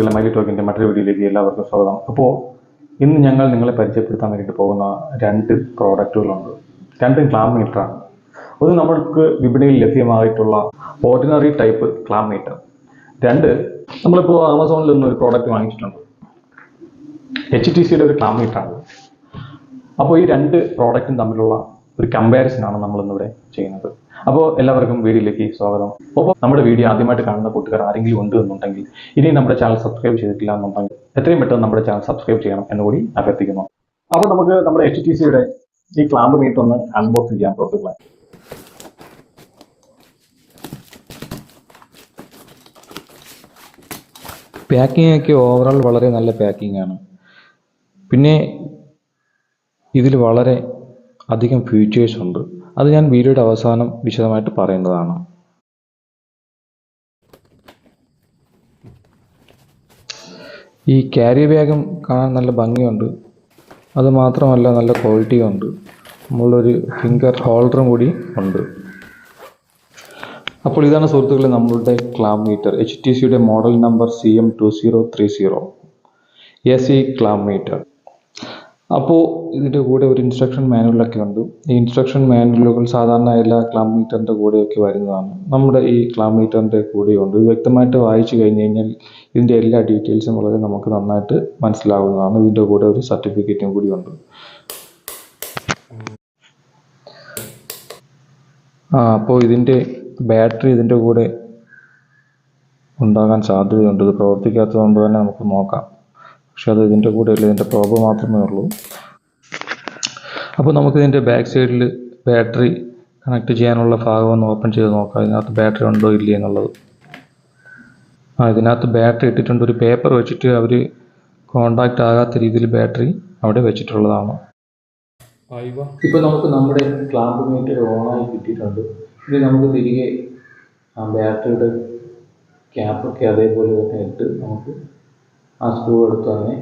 സുഹൃത്തുക്കളെ മൈലി ടോക്കിന്റെ മറ്റൊരു വീഡിയോയിലേക്ക് എല്ലാവർക്കും സ്വാഗതം. അപ്പോൾ ഇന്ന് ഞങ്ങൾ നിങ്ങളെ പരിചയപ്പെടുത്താൻ വേണ്ടിയിട്ട് പോകുന്ന രണ്ട് പ്രോഡക്റ്റുകളുണ്ട് രണ്ടും ക്ലാം മീറ്ററാണ് ഒന്ന് നമ്മൾക്ക് വിപണിയിൽ ലഭ്യമായിട്ടുള്ള ഓർഡിനറി ടൈപ്പ് ക്ലാം മീറ്റർ രണ്ട് നമ്മളിപ്പോൾ ആമസോണിൽ നിന്ന് ഒരു പ്രോഡക്റ്റ് വാങ്ങിച്ചിട്ടുണ്ട് എച്ച് ടി സിയുടെ ഒരു ക്ലാം മീറ്ററാണ് അപ്പോൾ ഈ രണ്ട് പ്രോഡക്റ്റും തമ്മിലുള്ള ഒരു കമ്പാരിസൺ ആണ് നമ്മൾ ഇന്നിവിടെ ചെയ്യുന്നത്. അപ്പോൾ എല്ലാവർക്കും വീഡിയോയിലേക്ക് സ്വാഗതം. അപ്പോൾ നമ്മുടെ വീഡിയോ ആദ്യമായിട്ട് കാണുന്ന കൂട്ടുകാർ ആരെങ്കിലും ഉണ്ട് എന്നുണ്ടെങ്കിൽ ഇനി നമ്മുടെ ചാനൽ സബ്സ്ക്രൈബ് ചെയ്തിട്ടില്ല എന്നുണ്ടെങ്കിൽ എത്രയും പെട്ടെന്ന് നമ്മുടെ ചാനൽ സബ്സ്ക്രൈബ് ചെയ്യണം എന്നുകൂടി അഭ്യർത്ഥിക്കുന്നു. അപ്പോൾ നമുക്ക് നമ്മുടെ എച്ച് ടി സിയുടെ ഈ ക്ലാമ്പ് മീറ്റ് ഒന്ന് അൺബോക്സ് ചെയ്യാൻ പ്രോസസ്സുകളായി പാക്കിംഗ് ഒക്കെ ഓവറോൾ വളരെ നല്ല പാക്കിംഗ് ആണ്. പിന്നെ ഇതിൽ വളരെ അധികം ഫീച്ചേഴ്സ് ഉണ്ട്. അത് ഞാൻ വീഡിയോയുടെ അവസാനം വിശദമായിട്ട് പറയുന്നതാണ്. ഈ ക്യാരി ബാഗും കാണാൻ നല്ല ഭംഗിയുണ്ട്. അത് മാത്രമല്ല നല്ല ക്വാളിറ്റിയും ഉണ്ട്. നമ്മളൊരു ഫിംഗർ ഹോൾഡറും കൂടി ഉണ്ട്. അപ്പോൾ ഇതാണ് സുഹൃത്തുക്കളെ നമ്മളുടെ ക്ലാം മീറ്റർ എച്ച് ടി സിയുടെ model number C M two zero three zero A C clamp meter അപ്പോൾ ഇതിന്റെ കൂടെ ഒരു ഇൻസ്ട്രക്ഷൻ മാനുവലൊക്കെ ഉണ്ട്. ഈ ഇൻസ്ട്രക്ഷൻ മാനുവലുകൾ സാധാരണ എല്ലാ ക്ലാം മീറ്ററിന്റെ കൂടെയൊക്കെ വരുന്നതാണ്. നമ്മുടെ ഈ ക്ലാം മീറ്ററിന്റെ കൂടെയുണ്ട്. ഇത് വ്യക്തമായിട്ട് വായിച്ചു കഴിഞ്ഞ് കഴിഞ്ഞാൽ ഇതിന്റെ എല്ലാ ഡീറ്റെയിൽസും വളരെ നമുക്ക് നന്നായിട്ട് മനസ്സിലാവുന്നതാണ്. ഇതിന്റെ കൂടെ ഒരു സർട്ടിഫിക്കറ്റും കൂടി ആ അപ്പോൾ ഇതിന്റെ ബാറ്ററി ഇതിന്റെ കൂടെ ഉണ്ടാകാൻ സാധ്യതയുണ്ട്. ഇത് പ്രവർത്തിക്കാത്തത് കൊണ്ട് തന്നെ നമുക്ക് നോക്കാം. പക്ഷേ അത് ഇതിന്റെ കൂടെ ഇല്ല ഇതിന്റെ പ്രോബ് മാത്രമേ ഉള്ളൂ. അപ്പോൾ നമുക്കിതിന്റെ ബാക്ക് സൈഡിൽ ബാറ്ററി കണക്ട് ചെയ്യാനുള്ള ഭാഗം ഒന്ന് ഓപ്പൺ ചെയ്ത് നോക്കാം. ഇതിനകത്ത് ബാറ്ററി ഉണ്ടോ ഇല്ലേ എന്നുള്ളത്. ആ ഇതിനകത്ത് ബാറ്ററി ഇട്ടിട്ടുണ്ട്. ഒരു പേപ്പർ വെച്ചിട്ട് അവർ കോണ്ടാക്റ്റ് ആകാത്ത രീതിയിൽ ബാറ്ററി അവിടെ വെച്ചിട്ടുള്ളതാണ്. ഇപ്പോൾ നമുക്ക് നമ്മുടെ ക്ലാമ്പ് മീറ്റർ ഓണായി കിട്ടിയിട്ടുണ്ട്. ഇനി നമുക്ക് തിരികെ ആ ബാറ്ററിയുടെ ക്യാപ്പൊക്കെ അതേപോലെ തന്നെ ഇട്ട് നമുക്ക് ആ സ്ക്രൂ എടുത്ത് തന്നെ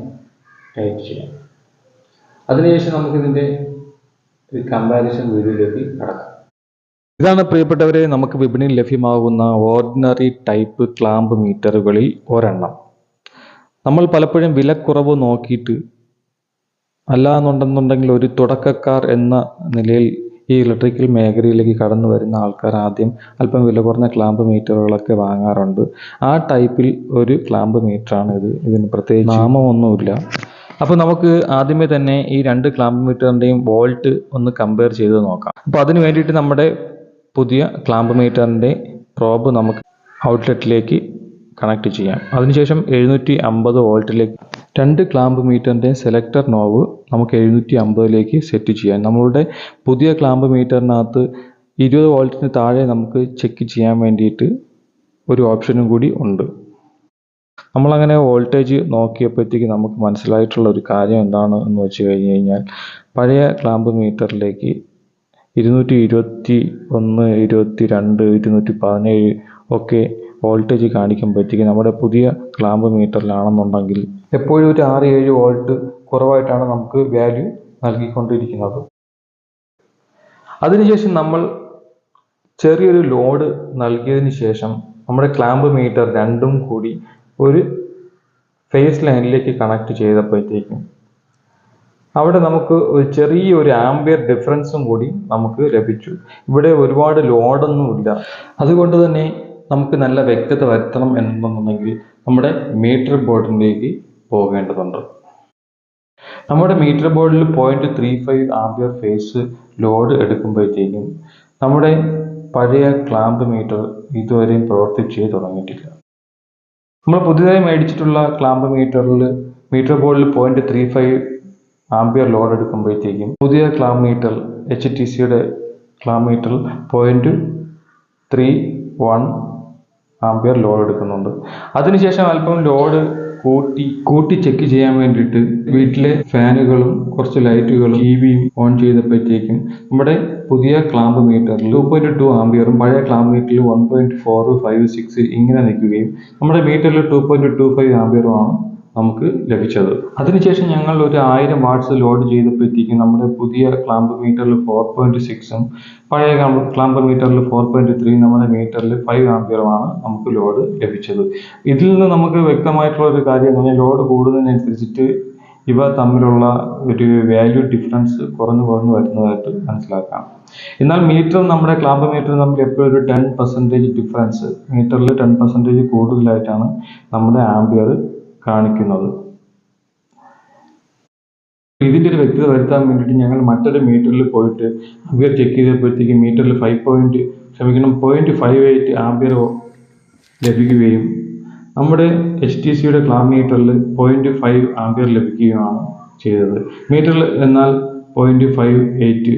ടൈറ്റ് ചെയ്യാം. അതിനുശേഷം നമുക്കിതിന്റെ ഒരു കമ്പാരിസൺ വീഡിയോയിലേക്ക് കടക്കാം. ഇതാണ് പ്രിയപ്പെട്ടവരെ നമുക്ക് വിപണിയിൽ ലഭ്യമാകുന്ന ഓർഡിനറി ടൈപ്പ് ക്ലാമ്പ് മീറ്ററുകളിൽ ഒരെണ്ണം. നമ്മൾ പലപ്പോഴും വിലക്കുറവ് നോക്കിയിട്ട് അല്ലാന്നുണ്ടെന്നുണ്ടെങ്കിൽ ഒരു തുടക്കക്കാർ എന്ന നിലയിൽ ഈ ഇലക്ട്രിക്കൽ മേഖലയിലേക്ക് കടന്നു വരുന്ന ആൾക്കാർ ആദ്യം അല്പം വില കുറഞ്ഞ ക്ലാമ്പ് മീറ്ററുകളൊക്കെ വാങ്ങാറുണ്ട്. ആ ടൈപ്പിൽ ഒരു ക്ലാമ്പ് മീറ്ററാണ് ഇത് ഇതിന് പ്രത്യേകിച്ച് നാമമൊന്നുമില്ല. അപ്പോൾ നമുക്ക് ആദ്യമേ തന്നെ ഈ രണ്ട് ക്ലാമ്പ് മീറ്ററിന്റെയും വോൾട്ട് ഒന്ന് കമ്പയർ ചെയ്ത് നോക്കാം. അപ്പോൾ അതിന് വേണ്ടിയിട്ട് നമ്മുടെ പുതിയ ക്ലാമ്പ് മീറ്ററിന്റെ പ്രോബ് നമുക്ക് ഔട്ട്ലെറ്റിലേക്ക് കണക്ട് ചെയ്യാം. അതിനുശേഷം എഴുന്നൂറ്റി അമ്പത് വോൾട്ടിലേക്ക് രണ്ട് ക്ലാമ്പ് മീറ്ററിന്റെ സെലക്ടർ നോവ് നമുക്ക് എഴുന്നൂറ്റി അമ്പതിലേക്ക് സെറ്റ് ചെയ്യാം. നമ്മളുടെ പുതിയ ക്ലാമ്പ് മീറ്ററിനകത്ത് ഇരുപത് വോൾട്ടിന് താഴെ നമുക്ക് ചെക്ക് ചെയ്യാൻ വേണ്ടിയിട്ട് ഒരു ഓപ്ഷനും കൂടി ഉണ്ട്. നമ്മളങ്ങനെ വോൾട്ടേജ് നോക്കിയപ്പോഴത്തേക്ക് നമുക്ക് മനസ്സിലായിട്ടുള്ള ഒരു കാര്യം എന്താണ് എന്ന് വെച്ച് കഴിഞ്ഞ് കഴിഞ്ഞാൽ പഴയ ക്ലാമ്പ് മീറ്ററിലേക്ക് ഇരുന്നൂറ്റി ഇരുപത്തി ഒന്ന് ഇരുപത്തി രണ്ട് ഇരുന്നൂറ്റി പതിനേഴ് ഒക്കെ വോൾട്ടേജ് കാണിക്കുമ്പോഴത്തേക്ക് നമ്മുടെ പുതിയ ക്ലാമ്പ് മീറ്ററിലാണെന്നുണ്ടെങ്കിൽ എപ്പോഴും ഒരു ആറ് ഏഴ് വോൾട്ട് കുറവായിട്ടാണ് നമുക്ക് വാല്യൂ നൽകിക്കൊണ്ടിരിക്കുന്നത്. അതിനുശേഷം നമ്മൾ ചെറിയൊരു ലോഡ് നൽകിയതിന് ശേഷം നമ്മുടെ ക്ലാമ്പ് മീറ്റർ രണ്ടും കൂടി ഒരു ഫേസ് ലൈനിലേക്ക് കണക്ട് ചെയ്തപ്പോഴത്തേക്കും അവിടെ നമുക്ക് ഒരു ചെറിയ ഒരു ആംബിയർ ഡിഫറൻസും കൂടി നമുക്ക് ലഭിച്ചു. ഇവിടെ ഒരുപാട് ലോഡൊന്നുമില്ല അതുകൊണ്ട് തന്നെ നമുക്ക് നല്ല വ്യക്തത വരുത്തണം എന്നുണ്ടെന്നുണ്ടെങ്കിൽ നമ്മുടെ മീറ്റർ ബോർഡിലേക്ക് പോകേണ്ടതുണ്ട്. നമ്മുടെ മീറ്റർ ബോർഡിൽ point three five ampere phase load എടുക്കുമ്പോഴത്തേക്കും നമ്മുടെ പഴയ ക്ലാമ്പ് മീറ്റർ ഇതുവരെയും പ്രവർത്തിച്ചേ തുടങ്ങിയിട്ടില്ല. നമ്മൾ പുതിയതായി മേടിച്ചിട്ടുള്ള ക്ലാമ്പ് മീറ്ററിൽ മീറ്റർ ബോർഡിൽ point three five ampere load എടുക്കുമ്പോഴത്തേക്കും പുതിയ ക്ലാം മീറ്റർ എച്ച് ടി സിയുടെ ക്ലാം മീറ്ററിൽ point three one ampere load എടുക്കുന്നുണ്ട്. അതിനുശേഷം അല്പം ലോഡ് കൂട്ടി കൂട്ടി ചെക്ക് ചെയ്യാൻ വേണ്ടിയിട്ട് വീട്ടിലെ ഫാനുകളും കുറച്ച് ലൈറ്റുകളും ടി വിയും ഓൺ ചെയ്തപ്പോഴത്തേക്കും നമ്മുടെ പുതിയ ക്ലാമ്പ് മീറ്ററിൽ ടു പോയിന്റ് ടു ആംബിയറും പഴയ ക്ലാമ്പ് മീറ്ററിൽ one point four five six ഇങ്ങനെ നിൽക്കുകയും നമ്മുടെ മീറ്ററിൽ ടു പോയിന്റ് ടു ഫൈവ് ആംബിയറുമാണ് നമുക്ക് ലഭിച്ചത്. അതിനുശേഷം ഞങ്ങൾ ഒരു ആയിരം വാട്ട്സ് ലോഡ് ചെയ്തപ്പോഴത്തേക്കും നമ്മുടെ പുതിയ ക്ലാമ്പ് മീറ്ററിൽ ഫോർ പോയിന്റ് സിക്സും പഴയ ക്ലാമ്പ് മീറ്ററിൽ ഫോർ പോയിന്റ് ത്രീ നമ്മുടെ മീറ്ററിൽ ഫൈവ് ആംപിയറുമാണ് നമുക്ക് ലോഡ് ലഭിച്ചത്. ഇതിൽ നിന്ന് നമുക്ക് വ്യക്തമായിട്ടുള്ള ഒരു കാര്യം പറഞ്ഞാൽ ലോഡ് കൂടുന്നതിനനുസരിച്ചിട്ട് ഇവ തമ്മിലുള്ള ഒരു വാല്യൂ ഡിഫറൻസ് കുറഞ്ഞു കുറഞ്ഞു വരുന്നതായിട്ട് മനസ്സിലാക്കാം. എന്നാൽ മീറ്റർ നമ്മുടെ ക്ലാമ്പ് മീറ്റർ നമ്മൾ എപ്പോഴും ഒരു ടെൻ പെർസെന്റേജ് ഡിഫറൻസ് മീറ്ററിൽ ടെൻ പെർസെന്റേജ് കൂടുതലായിട്ടാണ് നമ്മുടെ ആംബിയർ കാണിക്കുന്നത്. ഇതിന്റെ ഒരു വ്യക്തത വരുത്താൻ വേണ്ടിയിട്ട് ഞങ്ങൾ മറ്റൊരു മീറ്ററിൽ പോയിട്ട് ആംബിയർ ചെക്ക് ചെയ്തപ്പോഴത്തേക്ക് മീറ്ററിൽ ഫൈവ് പോയിന്റ് ക്ഷമിക്കണം പോയിന്റ് ഫൈവ് എയ്റ്റ് ആംബിയർ ലഭിക്കുകയും നമ്മുടെ എച്ച് ടി സിയുടെ ക്ലാം മീറ്ററിൽ പോയിന്റ് ഫൈവ് ആംബിയർ ലഭിക്കുകയാണ് ചെയ്തത്. മീറ്ററിൽ എന്നാൽ പോയിന്റ് ഫൈവ് എയ്റ്റ്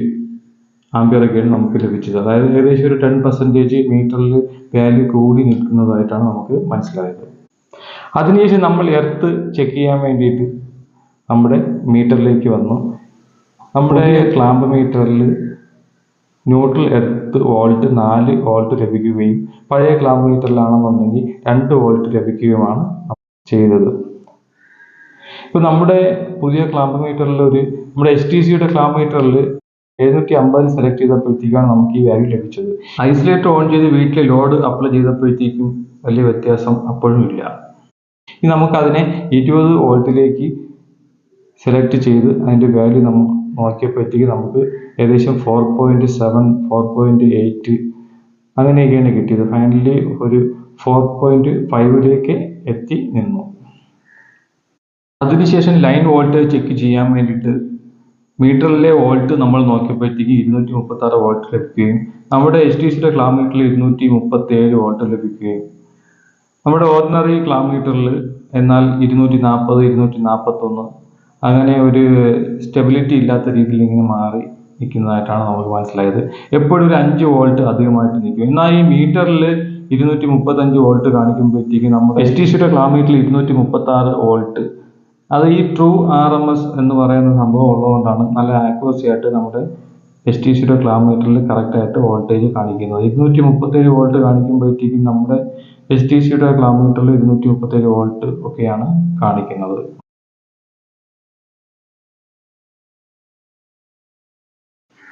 ആംബിയറൊക്കെയാണ് നമുക്ക് ലഭിച്ചത്. അതായത് ഏകദേശം ഒരു ടെൻ പെർസെന്റേജ് മീറ്ററിൽ വാല്യൂ കൂടി നിൽക്കുന്നതായിട്ടാണ് നമുക്ക് മനസ്സിലായത്. അതിനുശേഷം നമ്മൾ എർത്ത് ചെക്ക് ചെയ്യാൻ വേണ്ടിയിട്ട് നമ്മുടെ മീറ്ററിലേക്ക് വന്നു. നമ്മുടെ ക്ലാമ്പ് മീറ്ററിൽ ന്യൂട്രൽ എർത്ത് വോൾട്ട് നാല് വോൾട്ട് ലഭിക്കുകയും പഴയ ക്ലാമ്പ് മീറ്ററിലാണെന്നുണ്ടെങ്കിൽ രണ്ട് വോൾട്ട് ലഭിക്കുകയുമാണ് ചെയ്തത്. ഇപ്പം നമ്മുടെ പുതിയ ക്ലാമ്പ് മീറ്ററിൽ ഒരു നമ്മുടെ എച്ച് ടി സിയുടെ ക്ലാമ്പ് മീറ്ററിൽ എഴുന്നൂറ്റി അമ്പതിൽ സെലക്ട് ചെയ്തപ്പോഴത്തേക്കാണ് നമുക്ക് ഈ വാല്യൂ ലഭിച്ചത്. ഐസൊലേറ്റർ ഓൺ ചെയ്ത് വീട്ടിലെ ലോഡ് അപ്ലൈ ചെയ്തപ്പോഴത്തേക്കും വലിയ വ്യത്യാസം അപ്പോഴും ഇല്ല. ഇനി നമുക്കതിനെ ഇരുപത് വോൾട്ടിലേക്ക് സെലക്ട് ചെയ്ത് അതിന്റെ വാല്യൂ നമ്മൾ നോക്കിയപ്പോഴത്തേക്ക് നമുക്ക് ഏകദേശം four point seven four point eight അങ്ങനെയൊക്കെയാണ് കിട്ടിയത്. ഫൈനലി ഒരു ഫോർ പോയിന്റ് ഫൈവിലേക്ക് എത്തി നിന്നു. അതിനുശേഷം ലൈൻ വോൾട്ടേജ് ചെക്ക് ചെയ്യാൻ വേണ്ടിയിട്ട് മീറ്ററിലെ വോൾട്ട് നമ്മൾ നോക്കിയപ്പോഴത്തേക്ക് ഇരുന്നൂറ്റി മുപ്പത്തി ആറ് വോൾട്ട് ലഭിക്കുകയും നമ്മുടെ എച്ച് ഡി സിയുടെ ക്ലാമീറ്ററിൽ ഇരുന്നൂറ്റി മുപ്പത്തി ഏഴ് വോൾട്ട് ലഭിക്കുകയും നമ്മുടെ ഓർഡിനറി ക്ലാമീറ്ററിൽ എന്നാൽ ഇരുന്നൂറ്റി നാൽപ്പത് ഇരുന്നൂറ്റി നാൽപ്പത്തൊന്ന് അങ്ങനെ ഒരു സ്റ്റെബിലിറ്റി ഇല്ലാത്ത രീതിയിൽ ഇങ്ങനെ മാറി നിൽക്കുന്നതായിട്ടാണ് നമുക്ക് മനസ്സിലായത്. എപ്പോഴും ഒരു അഞ്ച് വോൾട്ട് അധികമായിട്ട് നിൽക്കും. എന്നാൽ ഈ മീറ്ററിൽ ഇരുന്നൂറ്റി മുപ്പത്തഞ്ച് വോൾട്ട് കാണിക്കുമ്പോഴത്തേക്ക് നമ്മുടെ എസ് ടി സിയുടെ ക്ലാമീറ്ററിൽ ഇരുന്നൂറ്റി മുപ്പത്തി ആറ് വോൾട്ട് അത് ഈ ട്രൂ ആർ എം എസ് എന്ന് പറയുന്ന സംഭവം ഉള്ളതുകൊണ്ടാണ് നല്ല ആക്യുറസി ആയിട്ട് നമ്മുടെ എസ് ടി സിയുടെ ക്ലാമീറ്ററിൽ കറക്റ്റായിട്ട് വോൾട്ടേജ് കാണിക്കുന്നത് ഇരുന്നൂറ്റി മുപ്പത്തേഴ് വോൾട്ട് കാണിക്കുമ്പോഴത്തേക്കും നമ്മുടെ എസ് ടി സിയുടെ ക്ലാമീറ്ററിൽ ഇരുന്നൂറ്റി മുപ്പത്തേഴ് വോൾട്ട് ഒക്കെയാണ് കാണിക്കുന്നത്.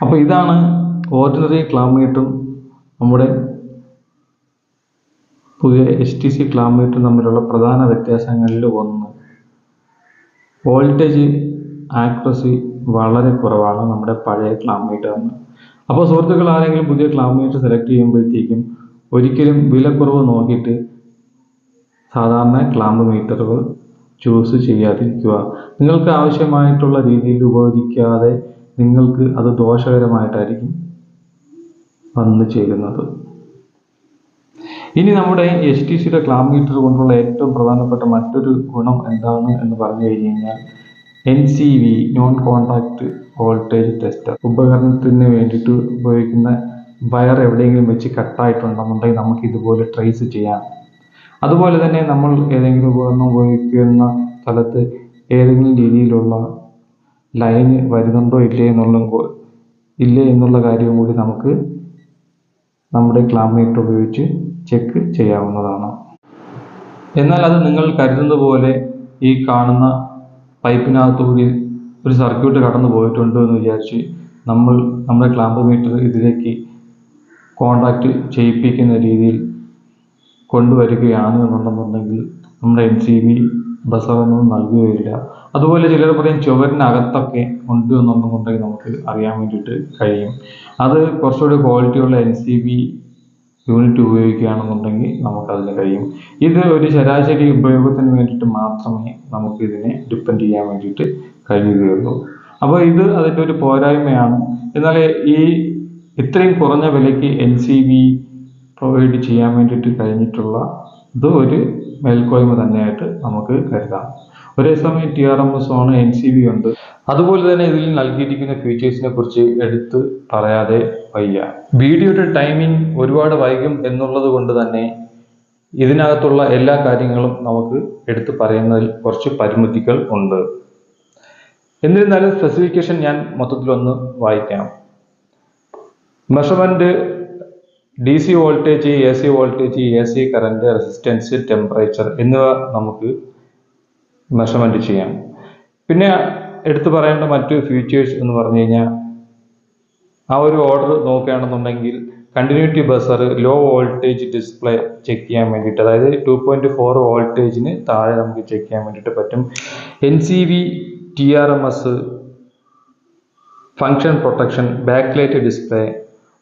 അപ്പോൾ ഇതാണ് ഓർഡിനറി ക്ലാമീറ്ററും നമ്മുടെ പുതിയ എസ് ടി സി ക്ലാമീറ്ററും തമ്മിലുള്ള പ്രധാന വ്യത്യാസങ്ങളിൽ ഒന്ന്. വോൾട്ടേജ് ആക്യുറസി വളരെ കുറവാണ് നമ്മുടെ പഴയ ക്ലാമീറ്ററിന് അപ്പോൾ സുഹൃത്തുക്കൾ ആരെങ്കിലും പുതിയ ക്ലാമേറ്റ് സെലക്ട് ചെയ്യുമ്പോഴത്തേക്കും ഒരിക്കലും വിലക്കുറവ് നോക്കിയിട്ട് സാധാരണ ക്ലാമ്പ് മീറ്ററുകൾ ചൂസ് ചെയ്യാതിരിക്കുക. നിങ്ങൾക്ക് ആവശ്യമായിട്ടുള്ള രീതിയിൽ ഉപകരിക്കാതെ നിങ്ങൾക്ക് അത് ദോഷകരമായിട്ടായിരിക്കും വന്നു ചേരുന്നത്. ഇനി നമ്മുടെ എച്ച് ടി സിയുടെ ക്ലാമ്പ് മീറ്റർ കൊണ്ടുള്ള ഏറ്റവും പ്രധാനപ്പെട്ട മറ്റൊരു ഗുണം എന്താണ് എന്ന് പറഞ്ഞു കഴിഞ്ഞു കഴിഞ്ഞാൽ N C V non contact voltage tester ഉപകരണത്തിന് വേണ്ടിയിട്ട് ഉപയോഗിക്കുന്ന വയർ എവിടെയെങ്കിലും വെച്ച് കട്ടായിട്ടുണ്ടെന്നുണ്ടെങ്കിൽ നമുക്ക് ഇതുപോലെ ട്രേസ് ചെയ്യാം. അതുപോലെ തന്നെ നമ്മൾ ഏതെങ്കിലും ഉപകരണം ഉപയോഗിക്കുന്ന സ്ഥലത്ത് ഏതെങ്കിലും രീതിയിലുള്ള ലൈന് വരുന്നുണ്ടോ ഇല്ലേ എന്നുള്ള ഇല്ലേ എന്നുള്ള കാര്യവും കൂടി നമുക്ക് നമ്മുടെ ക്ലാമേറ്റ് ഉപയോഗിച്ച് ചെക്ക് ചെയ്യാവുന്നതാണ്. എന്നാൽ അത് നിങ്ങൾ കരുതുന്ന പോലെ ഈ കാണുന്ന പൈപ്പിനകത്തുകൂടി ഒരു സർക്യൂട്ട് കടന്നു പോയിട്ടുണ്ടോ എന്ന് വിചാരിച്ച് നമ്മൾ നമ്മുടെ ക്ലാമ്പ് മീറ്റർ ഇതിലേക്ക് കോണ്ടാക്ട് ചെയ്യിപ്പിക്കുന്ന രീതിയിൽ കൊണ്ടുവരികയാണ് എന്നുണ്ടെന്നുണ്ടെങ്കിൽ നമ്മുടെ എൻ സി ബി ബസറൊന്നും നൽകുകയില്ല. അതുപോലെ ചിലർ പറയും ചുവരിനകത്തൊക്കെ ഉണ്ട് എന്നുണ്ടെന്നുണ്ടെങ്കിൽ നമുക്ക് അറിയാൻ വേണ്ടിയിട്ട് കഴിയും. അത് കുറച്ചുകൂടി ക്വാളിറ്റിയുള്ള എൻ സി ബി യൂണിറ്റ് ഉപയോഗിക്കുകയാണെന്നുണ്ടെങ്കിൽ നമുക്കതിന് കഴിയും. ഇത് ഒരു ശരാശരി ഉപയോഗത്തിന് വേണ്ടിയിട്ട് മാത്രമേ നമുക്ക് ഇതിനെ ഡിപ്പെൻഡ് ചെയ്യാൻ വേണ്ടിയിട്ട് കഴിയുകയുള്ളൂ അപ്പോൾ ഇത് അതിന്റെ ഒരു പോരായ്മയാണ്. എന്നാൽ ഈ ഇത്രയും കുറഞ്ഞ വിലയ്ക്ക് എൻ സി ബി പ്രൊവൈഡ് ചെയ്യാൻ വേണ്ടിയിട്ട് കഴിഞ്ഞിട്ടുള്ള ഇത് ഒരു മേൽക്കോയ്മ തന്നെയായിട്ട് നമുക്ക് കരുതാം. ഒരേ സമയം ടി ആർ എം എസ് ആണ് എൻ സി ബി ഉണ്ട്. അതുപോലെ തന്നെ ഇതിൽ നൽകിയിരിക്കുന്ന ഫീച്ചേഴ്സിനെ കുറിച്ച് എടുത്ത് പറയാതെ വയ്യ. വീഡിയോയുടെ ടൈമിംഗ് ഒരുപാട് വൈകും എന്നുള്ളത് കൊണ്ട് തന്നെ ഇതിനകത്തുള്ള എല്ലാ കാര്യങ്ങളും നമുക്ക് എടുത്തു പറയുന്നതിൽ കുറച്ച് പരിമിതികൾ ഉണ്ട്. എന്നിരുന്നാലും സ്പെസിഫിക്കേഷൻ ഞാൻ മൊത്തത്തിലൊന്ന് വായിക്കാം. Measurement D C voltage A C voltage A C current resistance temperature എന്നിവ നമുക്ക് മെഷർമെന്റ് ചെയ്യാം. പിന്നെ എടുത്തു പറയേണ്ട മറ്റു ഫീച്ചേഴ്സ് എന്ന് പറഞ്ഞു കഴിഞ്ഞാൽ ആ ഒരു ഓർഡർ നോക്കുകയാണെന്നുണ്ടെങ്കിൽ continuity buzzer low voltage display check ചെയ്യാൻ വേണ്ടിയിട്ട് അതായത് ടു പോയിന്റ് ഫോർ വോൾട്ടേജിന് താഴെ നമുക്ക് ചെക്ക് ചെയ്യാൻ വേണ്ടിയിട്ട് പറ്റും. N C V T R M S function protection back light display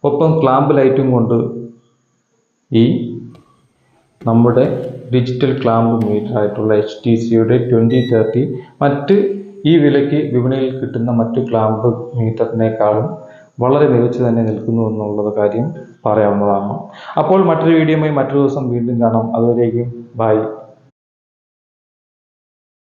ഒപ്പം ക്ലാമ്പ് ലൈറ്റും കൊണ്ട് ഈ നമ്മുടെ ഡിജിറ്റൽ ക്ലാമ്പ് മീറ്റർ ആയിട്ടുള്ള എച്ച് ടി സിയുടെ ട്വന്റി തേർട്ടി മറ്റ് ഈ വിലയ്ക്ക് വിപണിയിൽ കിട്ടുന്ന മറ്റു ക്ലാമ്പ് മീറ്ററിനേക്കാളും വളരെ മികച്ചു തന്നെ നിൽക്കുന്നു എന്നുള്ളത് കാര്യം പറയാവുന്നതാണ്. അപ്പോൾ മറ്റൊരു വീഡിയോയുമായി മറ്റൊരു ദിവസം വീണ്ടും കാണാം. അതുവരേക്കും ബൈ